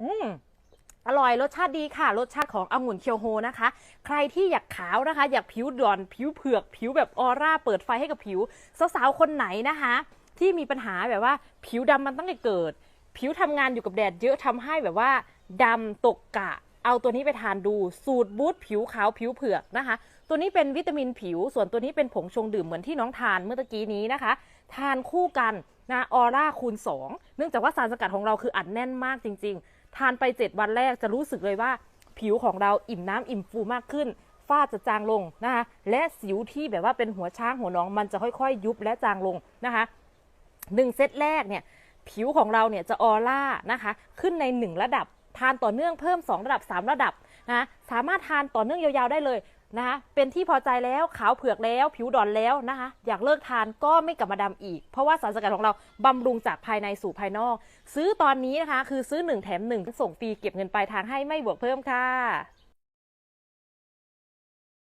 อืมอร่อยรสชาติดีค่ะ รสชาติขององุ่นเคียวโฮนะคะ ใครที่อยากขาวนะคะ อยากผิวดอนผิวเผือก ผิวแบบออร่าเปิดไฟให้กับผิว สาวๆ คนไหนนะคะ ที่มีปัญหาแบบว่าผิวดำมันตั้งแต่เกิด ผิวทำงานอยู่กับแดดเยอะทำให้แบบว่าดำตกกะ เอาตัวนี้ไปทานดู สูตรบูสต์ผิวขาวผิวเผือกนะคะ ตัวนี้เป็นวิตามินผิว ส่วนตัวนี้เป็นผงชงดื่มเหมือนที่น้องทานเมื่อตะกี้นี้นะคะ ทานคู่กันนะออร่าคูณ 2 เนื่องจากว่าสารสกัดของเราคืออัดแน่นมากจริง ๆ ทานไป 7 วันแรกจะรู้สึกเลยว่า ผิวของเราอิ่มน้ำอิ่มฟูมากขึ้นฝ้าจะจางลงนะคะและสิวที่แบบว่าเป็นหัวช้างหัวน้องมันจะค่อยๆ ยุบและจางลงนะคะหนึ่งเซตแรกเนี่ยผิวของเราเนี่ยจะออร่านะคะ ขึ้นใน 1 ระดับ ทานต่อเนื่องเพิ่ม 2 ระดับ 3 ระดับนะสามารถทานต่อเนื่องยาวๆได้เลยนะคะเป็นที่พอใจแล้วขาวเผือกแล้ว ผิวดอนแล้วนะคะอยากเลิกทานก็ไม่กลับมาดำอีก เพราะว่าสารสกัดของเราบำรุงจากภายในสู่ภายนอก ซื้อตอนนี้นะคะคือซื้อ 1 แถม 1 ส่งฟรีเก็บเงินปลายทางให้ไม่บวกเพิ่มค่ะ